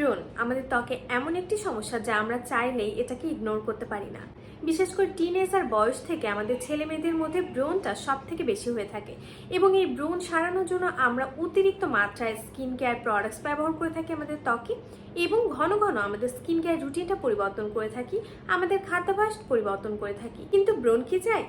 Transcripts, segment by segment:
ব্রণ আমাদের ত্বকে এমন একটি সমস্যা যা আমরা চাইলেই এটাকে ইগনোর করতে পারি না। বিশেষ করে টিনেজার বয়স থেকে আমাদের ছেলে মেয়েদের মধ্যে ব্রণটা সব থেকে বেশি হয়ে থাকে এবং এই ব্রণ সারানোর জন্য আমরা অতিরিক্ত মাত্রায় স্কিন কেয়ার প্রোডাক্টস ব্যবহার করে থাকি আমাদের ত্বকে এবং ঘন ঘন আমাদের স্কিন কেয়ার রুটিনটা পরিবর্তন করে থাকি, আমাদের খাদ্যাভ্যাস পরিবর্তন করে থাকি। কিন্তু ব্রণ কি যায়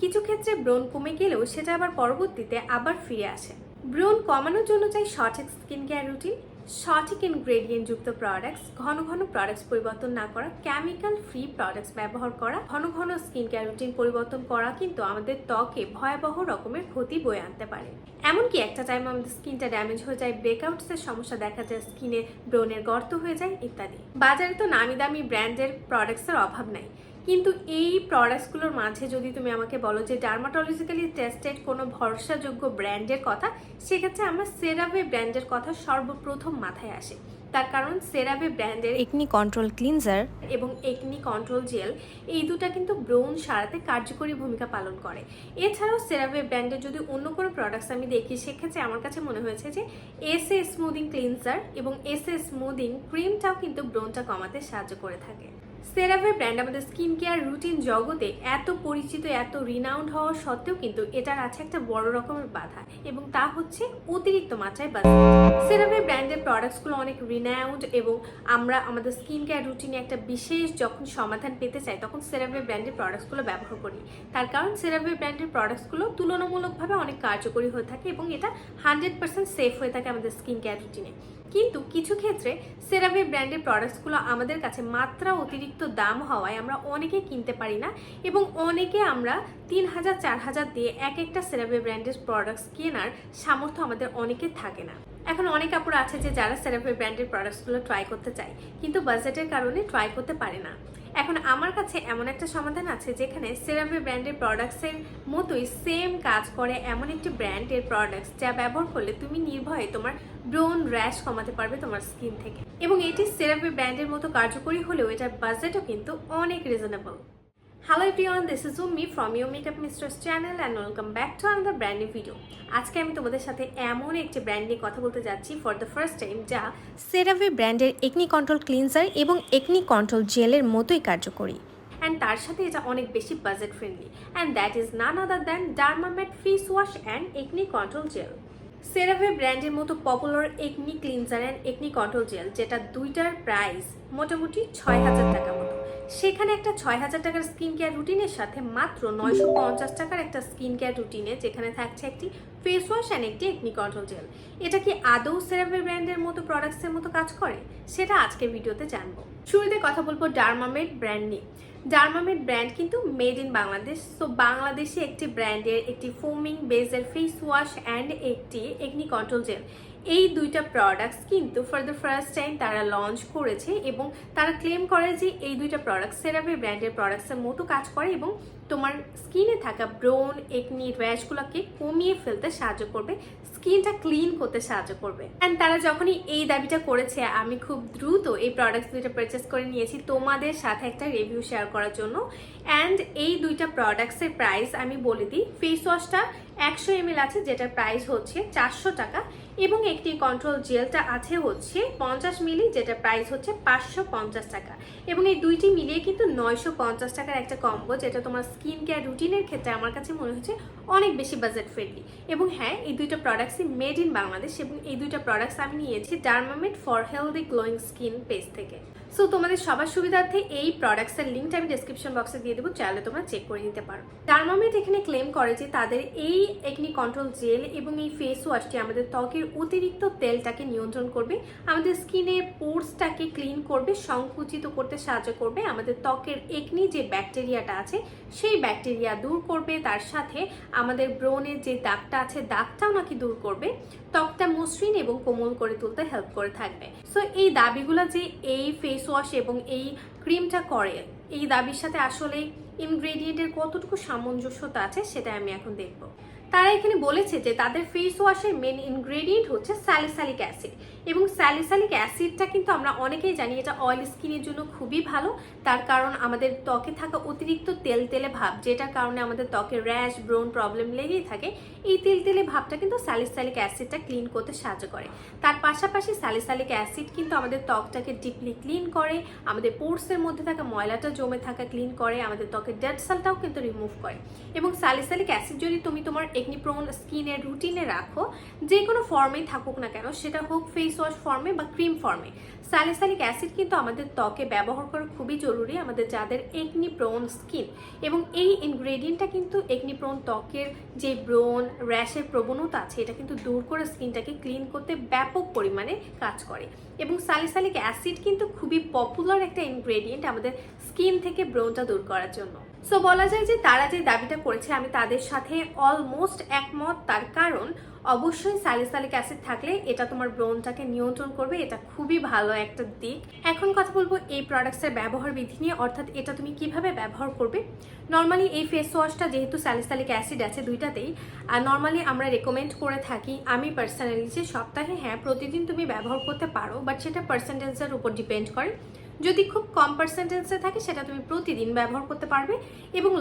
কিছু ক্ষেত্রে ব্রণ কমে গেলেও সেটা আবার পরবর্তীতে আবার ফিরে আসে। ব্রণ কমানোর জন্য চাই সঠিক স্কিন কেয়ার রুটিন সঠিক ইনগ্রেডিয়েন্ট যুক্ত প্রোডাক্টস ঘন ঘন প্রোডাক্টস পরিবর্তন না করা কেমিক্যাল ফ্রি প্রোডাক্টস ব্যবহার করা, ঘন ঘন স্কিন কেয়ার রুটিন পরিবর্তন করা কিন্তু আমাদের ত্বকে ভয়াবহ রকমের ক্ষতি বয়ে আনতে পারে। এমনকি একটা টাইম আমাদের স্কিনটা ড্যামেজ হয়ে যায় ব্রেকআউটসের সমস্যা দেখা যায় স্কিনে ব্রণের গর্ত হয়ে যায় ইত্যাদি। বাজারে তো নামি দামি ব্র্যান্ডের প্রোডাক্টসের অভাব নাই। কিন্তু এই প্রোডাক্টসগুলোর মাঝে যদি তুমি আমাকে বলো যে ডার্মাটোলজিক্যালি টেস্টেড কোনো ভরসাযোগ্য ব্র্যান্ডের কথা সেক্ষেত্রে আমার সেরাভে ব্র্যান্ডের কথা সর্বপ্রথম মাথায় আসে। তার কারণ সেরাভে ব্র্যান্ডের একনি কন্ট্রোল ক্লিনজার এবং একনি কন্ট্রোল জেল এই দুটা কিন্তু ব্রোন সারাতে কার্যকরী ভূমিকা পালন করে। এছাড়াও সেরাভে ব্র্যান্ডের যদি অন্য কোনো প্রোডাক্টস আমি দেখি সেক্ষেত্রে আমার কাছে মনে হয়েছে যে এস এ স্মুদিং ক্লিনজার এবং এস এ স্মুদিং ক্রিমটাও কিন্তু ব্রোনটা কমাতে সাহায্য করে থাকে। সেরাভে ব্র্যান্ড আমাদের স্কিন কেয়ার রুটিন জগতে এত পরিচিত, এত রিনাউন্ড হওয়া সত্ত্বেও কিন্তু এটার আছে একটা বড় রকমের বাধা এবং তা হচ্ছে অতিরিক্ত মাত্রায় বাধা। সেরাভে ব্র্যান্ডের প্রোডাক্টসগুলো অনেক রিনাউন্ড এবং আমরা আমাদের স্কিন কেয়ার রুটিনে একটা বিশেষ যখন সমাধান পেতে চাই, তখন সেরাভে ব্র্যান্ডের প্রোডাক্টসগুলো ব্যবহার করি। তার কারণ সেরাভে ব্র্যান্ডের প্রোডাক্টসগুলো তুলনামূলকভাবে অনেক কার্যকরী হয়ে থাকে এবং এটা হান্ড্রেড পার্সেন্ট সেফ হয়ে থাকে আমাদের স্কিন কেয়ার রুটিনে কিন্তু কিছু ক্ষেত্রে সেরাভে ব্র্যান্ডের প্রোডাক্টসগুলো আমাদের কাছে মাত্রা অতিরিক্ত দাম হওয়ায় আমরা অনেকে কিনতে পারি না এবং অনেকে আমরা তিন হাজার, চার হাজার দিয়ে এক একটা সেরাভে ব্র্যান্ডের প্রোডাক্টস কেনার সামর্থ্য আমাদের অনেকে থাকে না। এখন অনেক কাপড় আছে যে যারা সেরাভে ব্র্যান্ডের প্রোডাক্টসগুলো ট্রাই করতে চায়, কিন্তু বাজেটের কারণে ট্রাই করতে পারে না। এখন আমার কাছে এমন একটা সমাধান আছে যেখানে সেরামি ব্র্যান্ডের প্রোডাক্টসের মতোই সেম কাজ করে এমন একটি ব্র্যান্ডের প্রোডাক্টস যা ব্যবহার করলে তুমি নির্ভয়ে তোমার ব্রোন র্যাশ কমাতে পারবে তোমার স্কিন থেকে। এবং এটি সেরামি ব্র্যান্ডের মতো কার্যকরী হলেও এটার বাজেটও কিন্তু অনেক reasonable hello everyone this is Ummi from U makeup misters channel and welcome back to another brand video আজকে আমি তোমাদের সাথে এমন একটি ব্র্যান্ড নিয়ে কথা বলতে যাচ্ছি ফর দ্য ফার্স্ট টাইম যা সেরাভে ব্র্যান্ডের একনি কন্ট্রোল ক্লিনজার এবং একনি কন্ট্রোল জেলের মতোই কার্যকরী। অ্যান্ড তার সাথে এটা অনেক বেশি budget friendly and that is none other than Dermamed face wash and acne control gel CeraVe ব্র্যান্ডের মতো popular acne cleanser and acne control gel যেটা দুইটার প্রাইস মোটামুটি ছয় হাজার টাকা মতো। সেখানে একটা ছয় হাজার টাকার স্কিন কেয়ার রুটিনের সাথে মাত্র নয়শো পঞ্চাশ টাকার একটা স্কিন কেয়ার রুটিনে যেখানে থাকছে একটি ফেস ওয়াশ অ্যান্ড একটি একনি কন্ট্রোল জেল এটা কি আদৌ সেরাভে ব্র্যান্ডের মতো প্রোডাক্টসের মতো কাজ করে? সেটা আজকের ভিডিওতে জানব। শুরুতে কথা বলব ডার্মামেড ব্র্যান্ড নিয়ে। ডার্মামেড ব্র্যান্ড কিন্তু মেড ইন বাংলাদেশ। সো বাংলাদেশে একটি ব্র্যান্ডের একটি ফোমিং বেজের ফেস ওয়াশ অ্যান্ড একটি একনি কন্ট্রোল জেল এই দুইটা প্রোডাক্টস কিন্তু ফর দ্য ফার্স্ট টাইম তারা লঞ্চ করেছে এবং তারা ক্লেম করে যে এই দুইটা প্রোডাক্ট সেরাভে ব্র্যান্ডের প্রোডাক্টসের মতো কাজ করে এবং তোমার স্কিনে থাকা ব্রোন একনি র্যাশগুলোকে কমিয়ে ফেলতে সাহায্য করবে স্কিনটা ক্লিন করতে সাহায্য করবে। অ্যান্ড তারা যখনই এই দাবিটা করেছে, আমি খুব দ্রুত এই প্রোডাক্টস দুইটা পারচেস করে নিয়েছি তোমাদের সাথে একটা রিভিউ শেয়ার করার জন্য। অ্যান্ড এই দুইটা প্রোডাক্টসের প্রাইস আমি বলে দিই ফেস ওয়াশটা একশো এমএল আছে, যেটার প্রাইস হচ্ছে চারশো টাকা, এবং একটি কন্ট্রোল জেলটা আছে হচ্ছে পঞ্চাশ মিলি, যেটার প্রাইস হচ্ছে পাঁচশো পঞ্চাশ টাকা। এবং এই দুইটি মিলিয়ে কিন্তু নয়শো পঞ্চাশ টাকার একটা কম্বো যেটা তোমার স্কিন কেয়ার রুটিনের ক্ষেত্রে আমার কাছে মনে হচ্ছে অনেক বেশি বাজেট ফ্রেন্ডলি এবং হ্যাঁ এই দুইটা প্রোডাক্টসই মেড ইন বাংলাদেশ, এবং এই দুইটা প্রোডাক্টস আমি নিয়েছি Dermamed for healthy glowing skin page থেকে। সো তোমাদের সবার সুবিধার্থে এই প্রোডাক্টসের লিঙ্কটা আমি ডিসক্রিপশন বক্সে দিয়ে দেবো, চাইলে তোমরা চেক করে নিতে পারো। ডার্মামেট এখানে ক্লেম করে যে তাদের এই একনি কন্ট্রোল জেল এবং এই ফেস ওয়াশটি আমাদের ত্বকের অতিরিক্ত তেলটাকে নিয়ন্ত্রণ করবে, আমাদের স্কিনের পোর্সটাকে ক্লিন করবে, সংকুচিত করতে সাহায্য করবে, আমাদের ত্বকের একনি যে ব্যাকটেরিয়াটা আছে, সেই ব্যাকটেরিয়া দূর করবে, তার সাথে আমাদের ব্রণের যে দাগটা আছে, দাগটাও নাকি দূর করবে, ত্বকটা মসৃণ এবং কোমল করে তুলতে হেল্প করে থাকবে। সো এই দাবিগুলো যে এই ফেস ওয়াশ এবং এই ক্রিমটা করে, এই দাবির সাথে আসলে ইনগ্রেডিয়েন্টের কতটুকু সামঞ্জস্যতা আছে সেটা আমি এখন দেখব। তারা এখানে বলেছে যে তাদের ফেস ওয়াশের মেন ইনগ্রেডিয়েন্ট হচ্ছে স্যালিসালিক অ্যাসিড এবং স্যালিসালিক অ্যাসিডটা কিন্তু আমরা অনেকেই জানি, এটা অয়েল স্কিনের জন্য খুবই ভালো। তার কারণ আমাদের ত্বকে থাকা অতিরিক্ত তেল তেলে ভাব, যেটার কারণে আমাদের ত্বকে র্যাশ ব্রোন প্রবলেম লেগেই থাকে। এই তেল তেলে ভাবটা কিন্তু স্যালিসালিক অ্যাসিডটা ক্লিন করতে সাহায্য করে। তার পাশাপাশি স্যালিসালিক অ্যাসিড কিন্তু আমাদের ত্বকটাকে ডিপলি ক্লিন করে, আমাদের পোর্সের মধ্যে থাকা ময়লাটা জমে থাকা ক্লিন করে, আমাদের ত্বকের ডেড সেলটাও কিন্তু রিমুভ করে। এবং স্যালিসালিক অ্যাসিড যদি তুমি তোমার একনিপ্রোন স্কিনের রুটিনে রাখো, যে কোনো ফর্মেই থাকুক না কেন, সেটা হোক ফেস ওয়াশ ফর্মে বা ক্রিম ফর্মে স্যালিসালিক অ্যাসিড কিন্তু আমাদের ত্বকে ব্যবহার করা খুবই জরুরি, আমাদের যাদের একনি প্রোন স্কিন এবং এই ইনগ্রেডিয়েন্টটা কিন্তু একনি প্রোন ত্বকের যে ব্রোন র্যাশের প্রবণতা আছে, এটা কিন্তু দূর করে স্কিনটাকে ক্লিন করতে ব্যাপক পরিমাণে কাজ করে। এবং স্যালিসালিক অ্যাসিড কিন্তু খুবই পপুলার একটা ইনগ্রেডিয়েন্ট আমাদের স্কিন থেকে ব্রোনটা দূর করার জন্য। সো বলা যায় যে তারা যে দাবিটা করেছে, আমি তাদের সাথে অলমোস্ট একমত। তার কারণ অবশ্যই স্যালিসালিক অ্যাসিড থাকলে এটা তোমার ব্রোনটাকে নিয়ন্ত্রণ করবে, এটা খুবই ভালো একটা দিক। এখন কথা বলব এই প্রোডাক্টসের ব্যবহার বিধি নিয়ে, অর্থাৎ এটা তুমি কীভাবে ব্যবহার করবে। নর্মালি এই ফেস ওয়াশটা যেহেতু স্যালিসালিক অ্যাসিড আছে দুইটাতেই, আর নর্মালি আমরা রেকমেন্ড করে থাকি, আমি পার্সোনালি যে সপ্তাহে হ্যাঁ প্রতিদিন তুমি ব্যবহার করতে পারো বাট সেটা পার্সেন্টেজের উপর ডিপেন্ড করে। যদি খুব কম পার্সেন্টেন্সে থাকে, সেটা তুমি প্রতিদিন ব্যবহার করতে পারবে এবং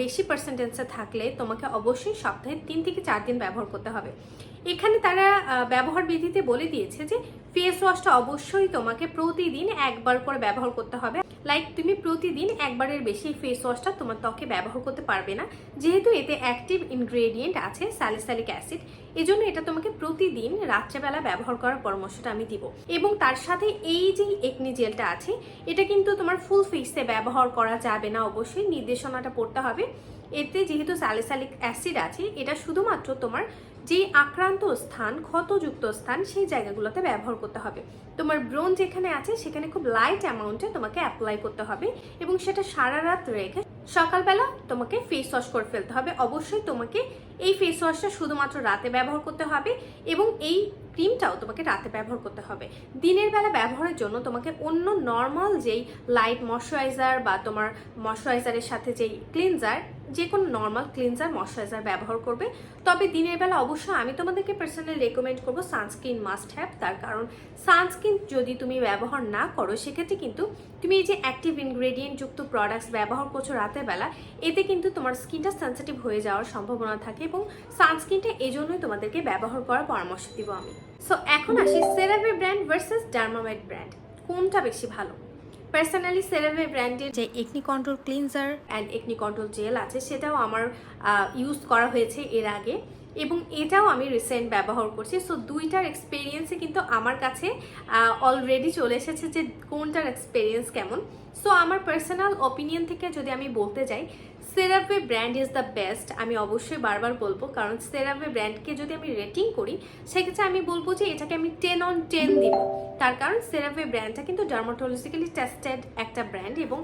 বেশি পার্সেন্টেন্সে থাকলে তোমাকে অবশ্যই সপ্তাহে তিন থেকে চার দিন ব্যবহার করতে হবে। এখানে তারা ব্যবহার বিধিতে বলে দিয়েছে যে ফেস ওয়াশটা অবশ্যই তোমাকে প্রতিদিন একবার করে ব্যবহার করতে হবে। লাইক তুমি প্রতিদিন একবারের বেশি ফেস ওয়াশটা তোমার ত্বকে ব্যবহার করতে পারবে না। যেহেতু এতে অ্যাক্টিভ ইনগ্রেডিয়েন্ট আছে স্যালিসালিক অ্যাসিড এজন্য এটা তোমাকে প্রতিদিন রাত্রেবেলা ব্যবহার করার পরামর্শটা আমি দিব। এবং তার সাথে এই যে একনি জেলটা আছে, এটা কিন্তু তোমার ফুল ফেসে ব্যবহার করা যাবে না। অবশ্যই নির্দেশনাটা পড়তে হবে। এতে যেহেতু স্যালিসালিক অ্যাসিড আছে, এটা শুধুমাত্র তোমার যে আক্রান্ত স্থান, ক্ষতযুক্ত স্থান, সেই জায়গাগুলোতে ব্যবহার করতে হবে। তোমার ব্রোন যেখানে আছে, সেখানে খুব লাইট অ্যামাউন্টে তোমাকে অ্যাপ্লাই করতে হবে এবং সেটা সারা রাত রেখে সকালবেলা তোমাকে ফেস ওয়াশ করে ফেলতে হবে। অবশ্যই তোমাকে এই ফেস ওয়াশটা শুধুমাত্র রাতে ব্যবহার করতে হবে এবং এই ক্রিমটাও তোমাকে রাতে ব্যবহার করতে হবে। দিনের বেলা ব্যবহারের জন্য তোমাকে অন্য নর্মাল যেই লাইট ময়শ্চারাইজার বা তোমার ময়শ্চারাইজারের সাথে যেই ক্লিনজার যে কোনো নর্মাল ক্লিনজার ময়শ্চারাইজার ব্যবহার করবে। তবে দিনের বেলা অবশ্যই আমি তোমাদেরকে পার্সোনালি রেকমেন্ড করব সানস্ক্রিন মাস্ট হ্যাভ তার কারণ সানস্ক্রিন যদি তুমি ব্যবহার না করো, সেক্ষেত্রে কিন্তু তুমি এই যে অ্যাক্টিভ ইনগ্রেডিয়েন্ট যুক্ত প্রোডাক্টস ব্যবহার করছ রাতের বেলা, এতে কিন্তু তোমার স্কিনটা সেন্সিটিভ হয়ে যাওয়ার সম্ভাবনা থাকে এবং সানস্ক্রিনটা এই জন্যই তোমাদেরকে ব্যবহার করার পরামর্শ দিব আমি। সো এখন আসি CeraVe brand versus Dermamed brand কোনটা বেশি ভালো? পার্সোনালি সেরাভে ব্র্যান্ডের যে acne control cleanser and acne control gel আছে, সেটাও আমার ইউজ করা হয়েছে এর আগে। এবং এটাও আমি রিসেন্ট ব্যবহার করছি। সো দুইটার এক্সপিরিয়েন্সে কিন্তু আমার কাছে অলরেডি চলে এসেছে যে কোনটার এক্সপিরিয়েন্স কেমন। সো আমার পার্সোনাল অপিনিয়ন থেকে যদি আমি বলতে যাই CeraVe brand is the best আমি অবশ্যই বারবার বলব। কারণ সেরাভে ব্র্যান্ডকে যদি আমি রেটিং করি, সেক্ষেত্রে আমি বলব যে এটাকে আমি টেন অন টেন দিব। তার কারণ সেরাভে ব্র্যান্ডটা কিন্তু ডার্মাটোলজিক্যালি টেস্টেড একটা ব্র্যান্ড এবং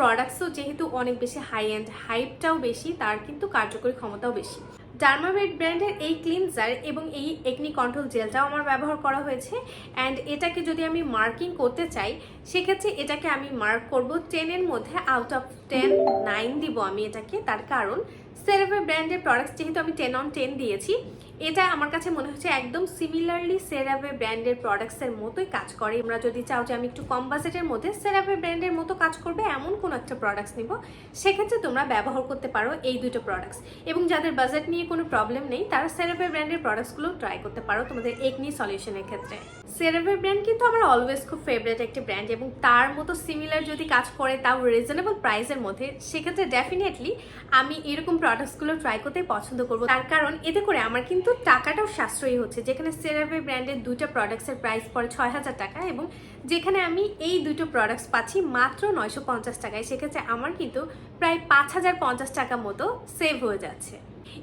প্রোডাক্টসও যেহেতু অনেক বেশি হাই এন্ড হাইপটাও বেশি, তার কিন্তু কার্যকরী ক্ষমতাও বেশি। ডার্মাভেট ব্র্যান্ডের এই ক্লিনজার এবং এই একনি কন্ট্রোল জেলটাও আমার ব্যবহার করা হয়েছে। অ্যান্ড এটাকে যদি আমি মার্কিং করতে চাই, সেক্ষেত্রে এটাকে আমি মার্ক করব টেনের মধ্যে আউট অফ টেন নাইন দিব আমি এটাকে, তার কারণ সেরাভে ব্র্যান্ডের প্রোডাক্টস যেহেতু আমি টেন অন টেন দিয়েছি, এটা আমার কাছে মনে হচ্ছে একদম সিমিলারলি সেরাভে ব্র্যান্ডের প্রোডাক্টসের মতোই কাজ করে। আমরা যদি চাও যে আমি একটু কম বাজেটের মধ্যে সেরাভে ব্র্যান্ডের মতো কাজ করবে, এমন কোনো একটা প্রোডাক্টস নিব, সেক্ষেত্রে তোমরা ব্যবহার করতে পারো এই দুটো প্রোডাক্টস এবং যাদের বাজেট নিয়ে কোনো প্রবলেম নেই, তারা সেরাভে ব্র্যান্ডের প্রোডাক্টসগুলো ট্রাই করতে পারো তোমাদের একনি সলিউশনের ক্ষেত্রে। সেরাভে ব্র্যান্ড কিন্তু আমার অলওয়েজ খুব ফেভারিট একটি ব্র্যান্ড এবং তার মতো সিমিলার যদি কাজ করে তাও রিজনেবল প্রাইসের মধ্যে, সেক্ষেত্রে ডেফিনেটলি আমি এরকম প্রোডাক্টসগুলো ট্রাই করতে পছন্দ করব। তার কারণ এতে করে আমার কিন্তু টাকাটাও সাশ্রয়ী হচ্ছে। যেখানে সেরাভে ব্র্যান্ডের দুটো প্রোডাক্টসের প্রাইস পড়ে ছয় হাজার টাকা এবং যেখানে আমি এই দুটো প্রোডাক্টস পাচ্ছি মাত্র নয়শো পঞ্চাশ টাকায়, সেক্ষেত্রে আমার কিন্তু প্রায় পাঁচ হাজার পঞ্চাশ টাকা মতো সেভ হয়ে যাচ্ছে।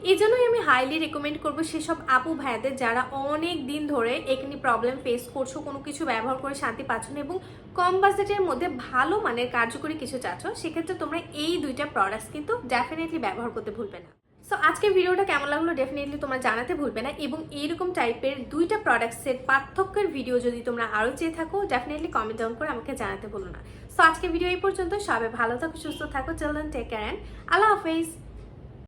এই জন্যই আমি হাইলি রেকমেন্ড করব সেসব আপু ভাইয়াদের যারা অনেক দিন ধরে একনি প্রবলেম ফেস করছ, কোনো কিছু ব্যবহার করে শান্তি পাচ্ছ না এবং কম বাজেটের মধ্যে ভালো মানের কার্যকরী কিছু চাচ্ছ, সেক্ষেত্রে তোমরা এই দুইটা প্রোডাক্টস কিন্তু ডেফিনেটলি ব্যবহার করতে ভুলবে না। সো আজকের ভিডিওটা কেমন লাগল ডেফিনেটলি তোমরা জানাতে ভুলবে না এবং এইরকম টাইপের দুইটা প্রোডাক্টসের পার্থক্যের ভিডিও যদি তোমরা আরও চেয়ে থাকো ডেফিনেটলি কমেন্ট ডাউন করে আমাকে জানাতে বলো না। সো আজকের ভিডিও এই পর্যন্ত। সবাই ভালো থাকো, সুস্থ থাকো। চিলড্রেন টেক কেয়ার অ্যান্ড আল্লাহ হাফেজ।